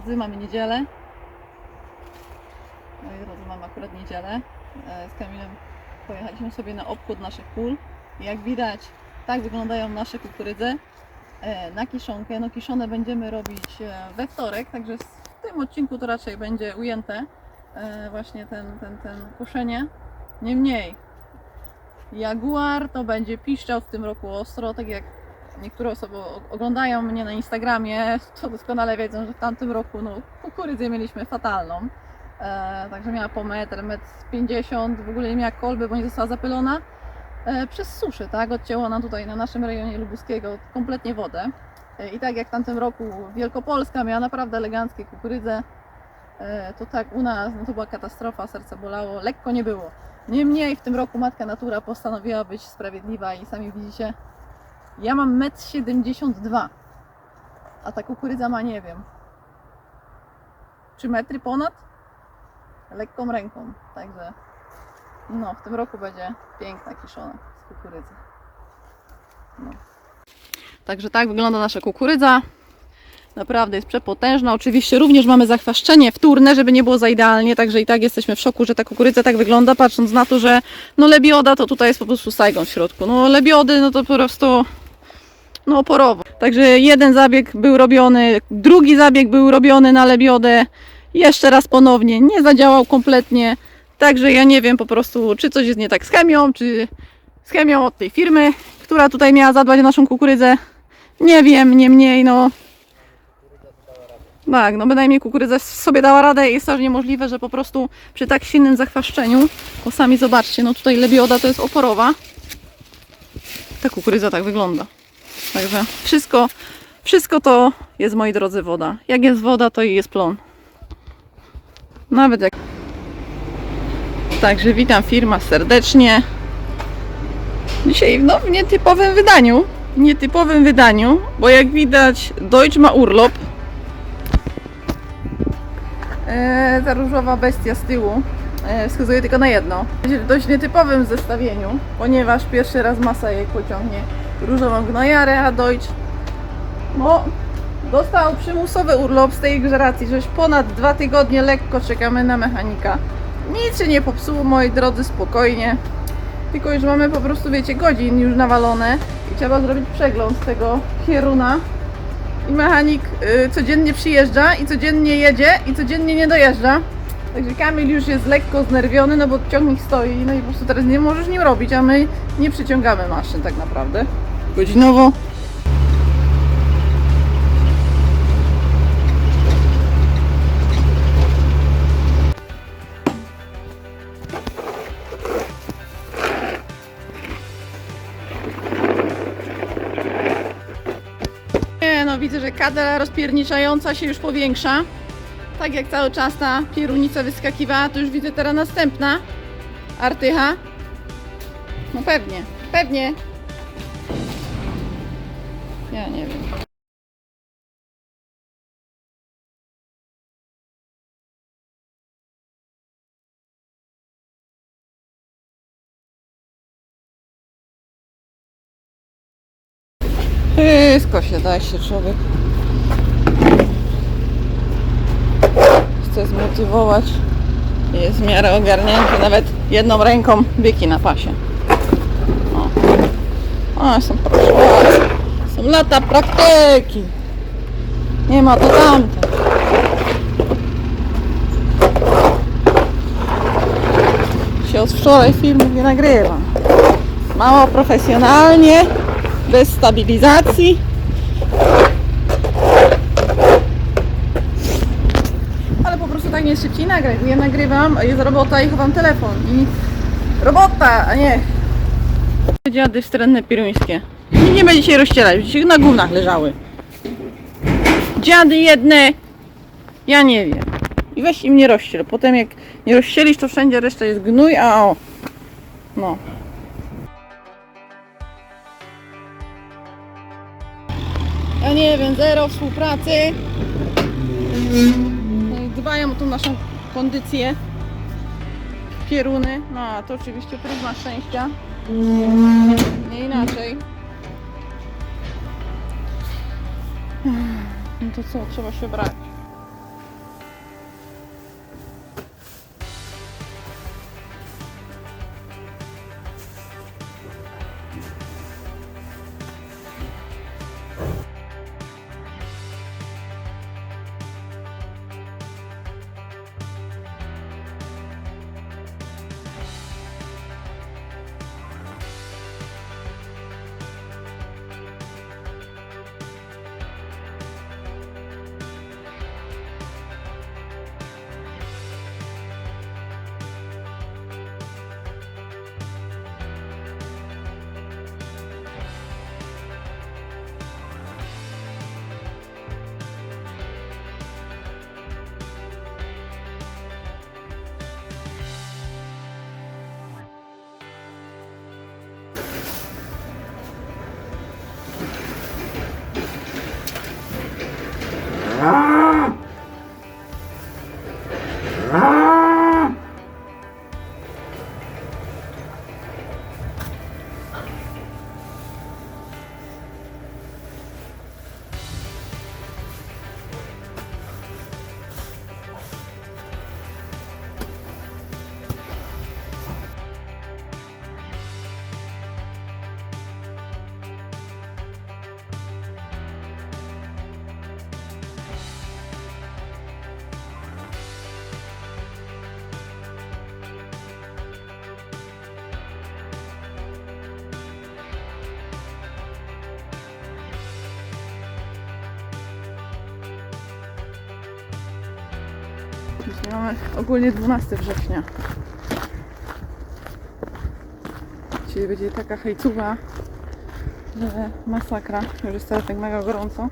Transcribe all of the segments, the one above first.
drodzy, mamy niedzielę. Moi drodzy, mamy akurat niedzielę. E, Z Kamilem pojechaliśmy sobie na obchód naszych pól. Jak widać, tak wyglądają nasze kukurydze na kiszonkę. No kiszone będziemy robić e, we wtorek, także w tym odcinku to raczej będzie ujęte e, właśnie ten, ten, ten koszenie. Niemniej, Jaguar to będzie piszczał w tym roku ostro, tak jak niektóre osoby oglądają mnie na Instagramie, to doskonale wiedzą, że w tamtym roku no, kukurydzę mieliśmy fatalną. E, także miała po metr, metr 50, w ogóle nie miała kolby, bo nie została zapylona. E, przez suszy, tak? Odcięło nam tutaj na naszym rejonie lubuskiego kompletnie wodę. E, I tak jak w tamtym roku Wielkopolska miała naprawdę eleganckie kukurydze, e, to tak u nas no to była katastrofa, serce bolało, lekko nie było. Niemniej w tym roku Matka Natura postanowiła być sprawiedliwa i sami widzicie, ja mam 1,72 m, a ta kukurydza ma nie wiem, 3 metry ponad? Lekką ręką, także no w tym roku będzie piękna kiszona z kukurydzy. No. Także tak wygląda nasza kukurydza. Naprawdę jest przepotężna. Oczywiście również mamy zachwaszczenie wtórne, żeby nie było za idealnie, także i tak jesteśmy w szoku, że ta kukurydza tak wygląda, patrząc na to, że no lebioda to tutaj jest po prostu Saigon w środku. No lebiody no to po prostu no oporowo. Także jeden zabieg był robiony, drugi zabieg był robiony na lebiodę, jeszcze raz ponownie, nie zadziałał kompletnie. Także ja nie wiem po prostu, czy coś jest nie tak z chemią, czy z chemią od tej firmy, która tutaj miała zadbać o naszą kukurydzę. Nie wiem, niemniej no tak, no bynajmniej kukurydza sobie dała radę i jest też niemożliwe, że po prostu przy tak silnym zachwaszczeniu, bo sami zobaczcie, no tutaj lebioda to jest oporowa. Ta kukurydza tak wygląda. Także wszystko, wszystko to jest, moi drodzy, woda. Jak jest woda, to i jest plon. Nawet jak... Także witam firma serdecznie. Dzisiaj no, w nietypowym wydaniu. Nietypowym wydaniu, bo jak widać Deutsch ma urlop. E, ta różowa bestia z tyłu e, wskazuje tylko na jedno. W dość nietypowym zestawieniu, ponieważ pierwszy raz masa jej pociągnie różową gnojarę, a Deutsch no, dostał przymusowy urlop z tej racji, że już ponad dwa tygodnie lekko czekamy na mechanika. Nic się nie popsuło, moi drodzy, spokojnie. Tylko już mamy po prostu, wiecie, godzin już nawalone i trzeba zrobić przegląd tego Hieruna. I mechanik y, codziennie przyjeżdża i codziennie jedzie i codziennie nie dojeżdża. Także Kamil już jest lekko znerwiony, no bo ciągnik stoi, no i po prostu teraz nie możesz nim robić, a my nie przyciągamy maszyn tak naprawdę. Godzinowo. No, widzę, że kadra rozpierniczająca się już powiększa. Tak jak cały czas ta pierunica wyskakiwała, to już widzę teraz następna. Artycha. No pewnie, pewnie. Ja nie wiem. Wszystko się da się człowiek chce zmotywować. Jest w miarę ogarnięty, nawet jedną ręką biegi na pasie. O, o są proszę. Są lata praktyki. Nie ma to tamte. Się od wczoraj filmów nie nagrywam. Mało profesjonalnie, bez stabilizacji. Ale po prostu tak nie szybciej nagrać. Ja nagrywam, jest robota i chowam telefon. I robota, a nie. Dziady wstrętne piruńskie. Nie będzie się rozścielać, będzie na gównach leżały. Dziady jedne, ja nie wiem. I weź im nie rozściel. Potem jak nie rozścielisz, to wszędzie reszta jest gnój, a o. No. Ja nie wiem, zero współpracy. No dbają o tą naszą kondycję. Pieruny. No a to oczywiście pryzma szczęścia. Nie inaczej. No to co, trzeba się brać. Ah! Dzisiaj mamy ogólnie 12 września. Dzisiaj będzie taka hejcuwa, że masakra. Już jest teraz tak mega gorąco.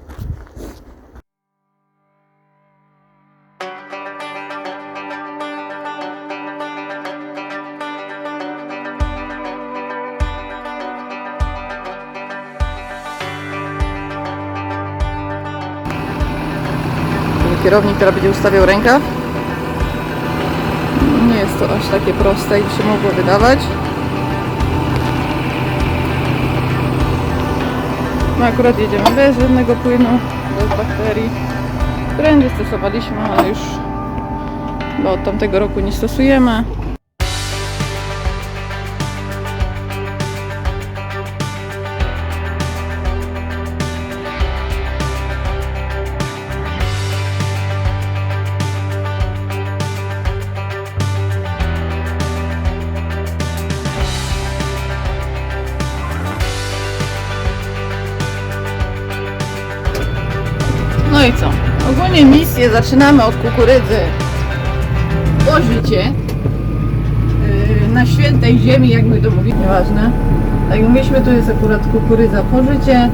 Kierownik, który będzie ustawiał rękaw. To aż takie proste, jak się mogło wydawać. My akurat jedziemy bez żadnego płynu, bez bakterii. Prędzej stosowaliśmy, ale już od tamtego roku nie stosujemy. No i co? Ogólnie misję zaczynamy od kukurydzy po życie. Yy, Na świętej ziemi, jak my to mówimy, nieważne. Tak jak mówiliśmy, to jest akurat kukurydza po życie.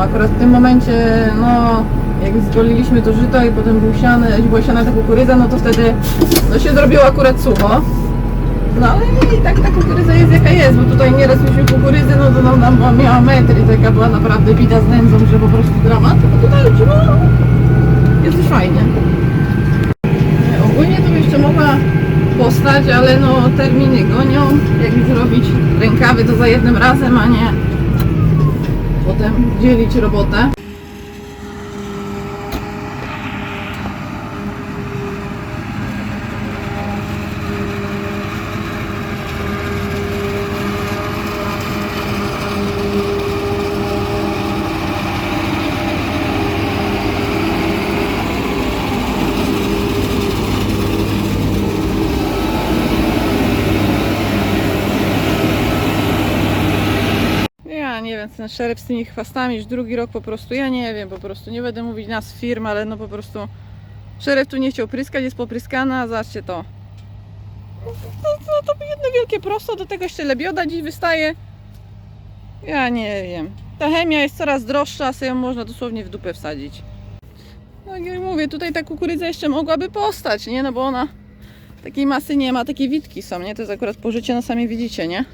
Akurat w tym momencie, no, jak zgoliliśmy to żyto i potem był siane, była siana ta kukurydza, no to wtedy no, się zrobiło akurat sucho. No ale i tak ta kukurydza jest jaka jest, bo tutaj nieraz mieliśmy kukurydzę, no to nam, nam była, miała metr i taka była naprawdę bita z nędzą, że po prostu dramat. A tutaj już no, jest już fajnie. Ogólnie to jeszcze mogła postać, ale no terminy gonią. Jak zrobić rękawy to za jednym razem, a nie potem dzielić robotę. Ja nie wiem, ten szereg z tymi chwastami już drugi rok po prostu, ja nie wiem, po prostu nie będę mówić nas firm, ale no po prostu szereg tu nie chciał pryskać, jest popryskana, zobaczcie to. No, to, to jedno wielkie prosto, do tego jeszcze lebioda dziś wystaje. Ja nie wiem. Ta chemia jest coraz droższa, sobie ją można dosłownie w dupę wsadzić. No jak mówię, tutaj ta kukurydza jeszcze mogłaby postać, nie? No bo ona takiej masy nie ma, takie witki są, nie? To jest akurat pożycie, no sami widzicie, nie?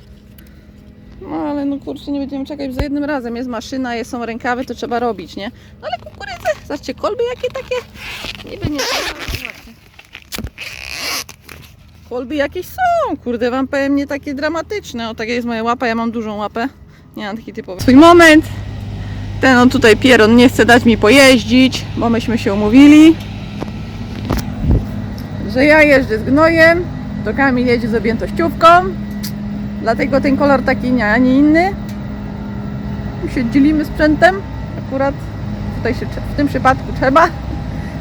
No ale no kurczę, nie będziemy czekać za jednym razem. Jest maszyna, jest, są rękawy, to trzeba robić, nie? No ale kukurydze, zobaczcie, kolby jakie takie, niby nie. Kolby jakieś są, kurde, wam powiem, nie takie dramatyczne. O, taka jest moja łapa, ja mam dużą łapę. Nie mam taki typowy. Swój moment. Ten on tutaj pieron nie chce dać mi pojeździć, bo myśmy się umówili, że ja jeżdżę z gnojem, to Kamil jedzie z objętościówką. Dlatego ten kolor taki nie, a nie inny. My się dzielimy sprzętem. Akurat tutaj się w tym przypadku trzeba.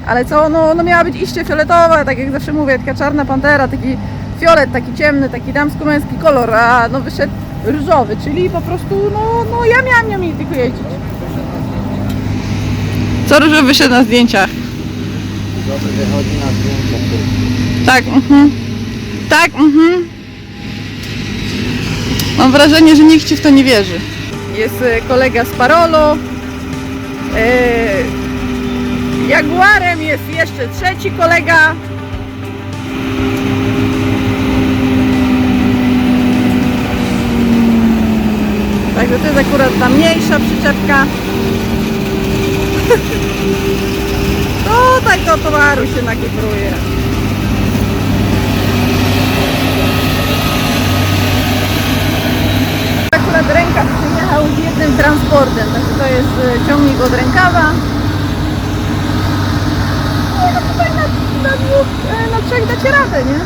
Ale co, no, no miała być iście fioletowa, tak jak zawsze mówię, taka czarna pantera, taki fiolet, taki ciemny, taki damsko-męski kolor, a no wyszedł różowy, czyli po prostu, no, no ja miałam nią tylko jeździć. Co różowy wyszedł na zdjęciach? Dobrze wychodzi na zdjęcia. Tak, mhm. Tak, mhm. Mam wrażenie, że nikt ci w to nie wierzy. Jest e, kolega z Parolu. E, Jaguarem jest jeszcze trzeci kolega. Także to jest akurat ta mniejsza przyczepka. Tutaj to towaru się nakipruje. Akurat rękaw przyjechał z jednym transportem, także to jest e, ciągnik od rękawa. No, no tutaj na, na dwóch, e, na trzech dacie radę, nie?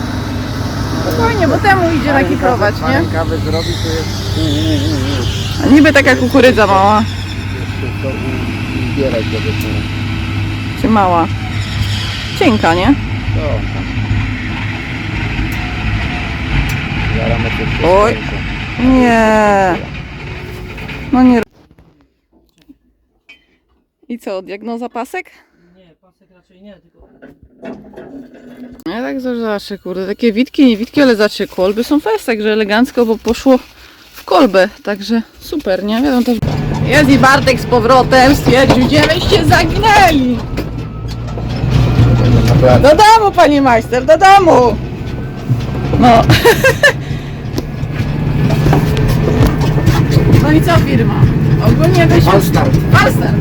Spokojnie, bo temu idzie nakiprować, nie? Rękawy zrobi, to jest... A niby taka kukurydza mała, zbierać do czy mała. Cienka, nie? Oj. Nie. No nie. I co, diagnoza pasek? Nie, pasek raczej nie, tylko Ja tak zawsze, kurde, takie witki, nie witki, ale zacznie kolby są fest, także elegancko, bo poszło w kolbę, także super, nie? Wiadomo też... Jest i Bartek z powrotem, stwierdził, wyście zaginęli? Do domu, pani majster, do domu! No. No i co firma? Ogólnie byśmy... Falstart. Falstart.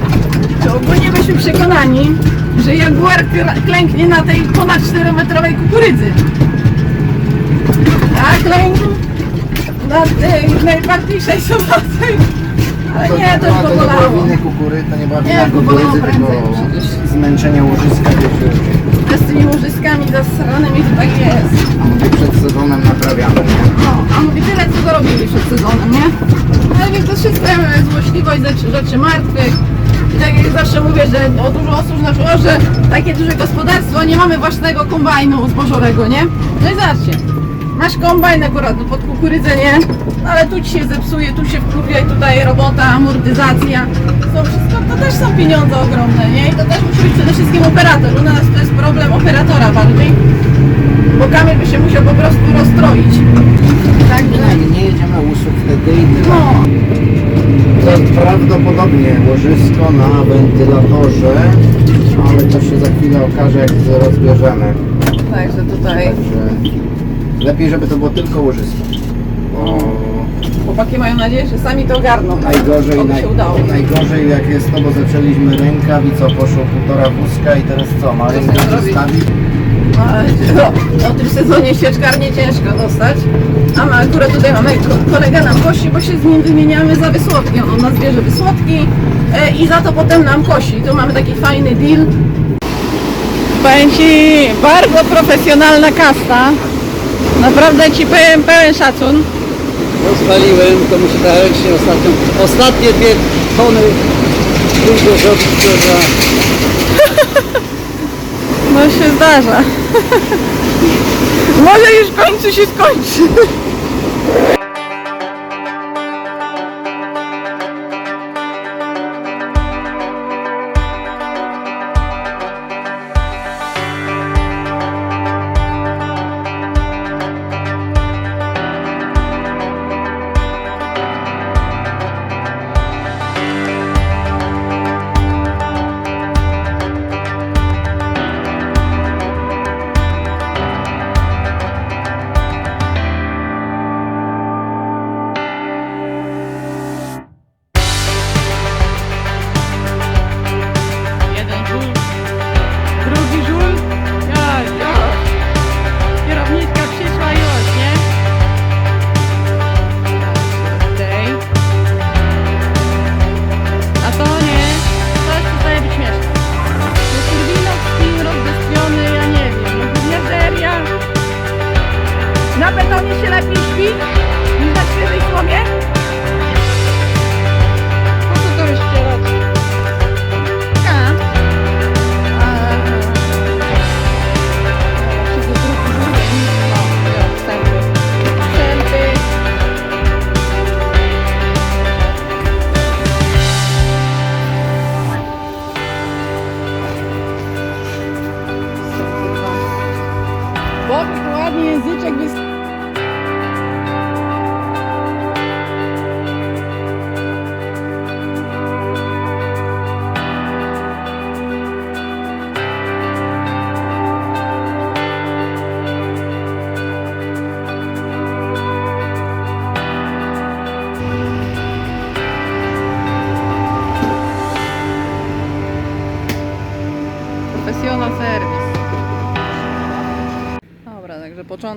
To ogólnie byśmy przekonani, że Jaguar klęknie na tej ponad 4-metrowej kukurydzy. A klękł na tej najbardziej soboty. Ale nie, to już to nie była winy kukury, to nie była Nie, wina kukurydzy, tylko przecież. zmęczenie łożyska, wiecie, Z tymi łożyskami zasranymi to tak jest. Sezonem naprawiamy, nie? No, a mówi tyle co dorobili przed sezonem, nie? Ale więc to wszystko złośliwość rzeczy, rzeczy martwych. I tak jak zawsze mówię, że o dużo osób znaczyło, że takie duże gospodarstwo, nie mamy własnego kombajnu zbożowego, nie? No i zobaczcie, masz kombajn akurat pod kukurydzę, nie? No ale tu ci się zepsuje, tu się wkurwia i tutaj robota, amortyzacja. To wszystko, to też są pieniądze ogromne, nie? I to też musi być przede wszystkim operator. U nas to jest problem operatora bardziej, bo kamień by się musiał po prostu rozstroić. Także... Nie, nie jedziemy usług wtedy i tyle. No, To prawdopodobnie łożysko na wentylatorze, ale to się za chwilę okaże jak rozbierzemy. także tutaj Także lepiej, żeby to było tylko łożysko. Bo chłopaki mają nadzieję, że sami to ogarną. najgorzej, Oby naj, najgorzej jak jest to, bo zaczęliśmy rękaw i co, poszło półtora wózka i teraz co, ma rękaw zrobić? zostawić? No, ale no, o tym sezonie sieczkarnie ciężko dostać. A my akurat tutaj mamy ko- kolega nam kosi, bo się z nim wymieniamy za wysłodki. On nas bierze wysłodki e, i za to potem nam kosi. Tu mamy taki fajny deal. Powiem Ci, bardzo profesjonalna kasta. Naprawdę Ci powiem pełen szacun. rozwaliłem, to muszę tak ręcznie ostatnio, ostatnie dwie tony zrobić kurwa. No się zdarza. Może już w końcu się skończy.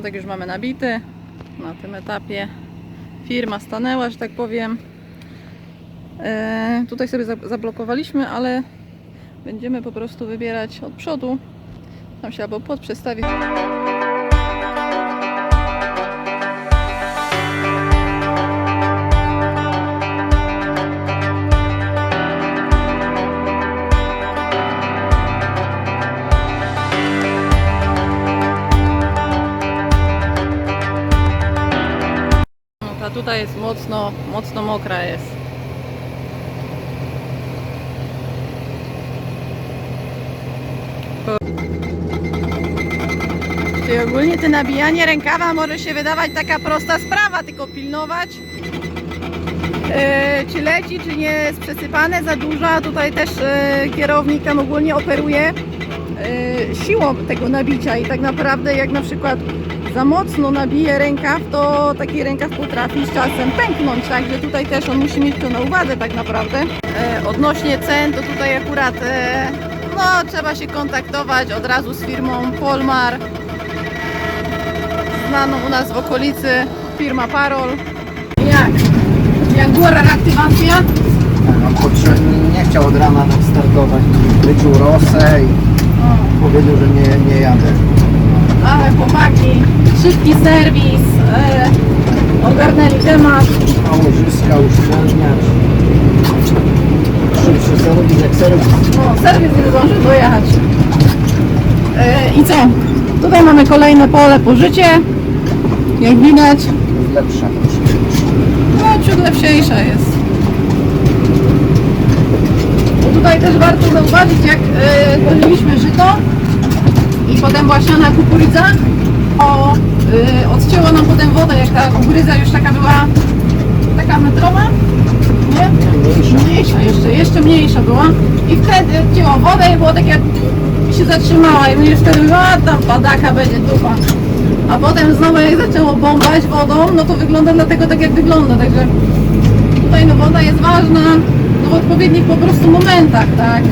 Początek już mamy nabity. Na tym etapie firma stanęła, że tak powiem. E, tutaj sobie za- zablokowaliśmy, ale będziemy po prostu wybierać od przodu. Tam się albo pod przestawi. Tutaj jest mocno, mocno mokra jest. Czyli ogólnie te nabijanie rękawa może się wydawać taka prosta sprawa, tylko pilnować e, czy leci, czy nie jest przesypane za dużo. Tutaj też e, kierownik tam ogólnie operuje e, siłą tego nabicia i tak naprawdę jak na przykład za mocno nabije rękaw, to taki rękaw potrafi z czasem pęknąć, także tutaj też on musi mieć to na uwadze tak naprawdę. E, odnośnie cen, to tutaj akurat e, no, trzeba się kontaktować od razu z firmą Polmar, znaną u nas w okolicy, firma Parol. Jak? Jak była reaktywacja? On potrzebny, nie chciał od rana tak startować. Wyczuł rosę i powiedział, że nie, nie jadę. Ale chłopaki, szybki serwis, e, ogarnęli temat. A łożyska, uszczelniacz. Szybszy serwis jak serwis. No, serwis nie zdążył dojechać. E, I co? Tutaj mamy kolejne pole pożycie. Jak widać, Jest lepsza. no ciut lepsiejsza jest. Tutaj też warto zauważyć, jak goliliśmy żyto i potem była siana kukurydza, o, odcięło nam potem wodę, jak ta kukurydza już taka była taka metrowa, nie? Mniejsza. Mniejsza jeszcze, jeszcze mniejsza była i wtedy odcięło wodę i było takie i się zatrzymała i my wtedy a tam padaka będzie dupa. A potem znowu jak zaczęło bombać wodą, no to wygląda dlatego tak jak wygląda, także tutaj no woda jest ważna no w odpowiednich po prostu momentach, tak?